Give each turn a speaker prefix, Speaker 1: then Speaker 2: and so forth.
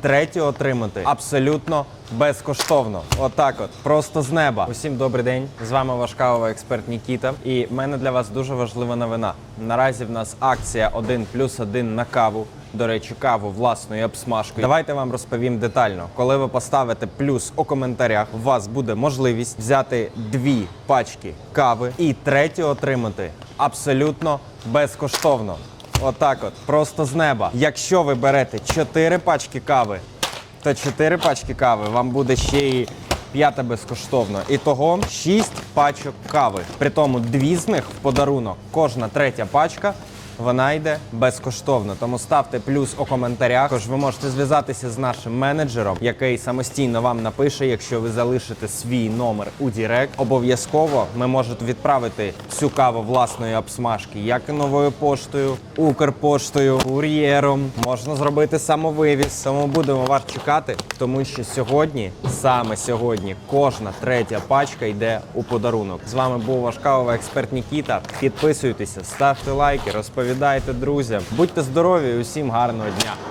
Speaker 1: третю отримати абсолютно безкоштовно. Отак, от, просто з неба. Усім добрий день. З вами ваш кавовий експерт Нікіта. І в мене для вас дуже важлива новина. Наразі в нас акція 1 плюс 1 на каву. До речі, каву власною обсмажкою. Давайте вам розповім детально. Коли ви поставите плюс у коментарях, у вас буде можливість взяти дві пачки кави і третю отримати абсолютно безкоштовно. Отак, от, просто з неба. Якщо ви берете 4 пачки кави, то 4 пачки кави вам буде ще і п'ята безкоштовно. І того 6 пачок кави. При тому дві з них в подарунок. Кожна третя пачка. Вона йде безкоштовно, тому ставте плюс у коментарях. Також ви можете зв'язатися з нашим менеджером, який самостійно вам напише, якщо ви залишите свій номер у Дірект. Обов'язково ми можете відправити цю каву власної обсмажки, як новою поштою, Укрпоштою, кур'єром. Можна зробити самовивіз. Тому будемо вас чекати, тому що сьогодні, саме сьогодні, кожна третя пачка йде у подарунок. З вами був ваш кавовий експерт Нікіта. Підписуйтеся, ставте лайки, розповідайте друзям. Будьте здорові усім гарного дня!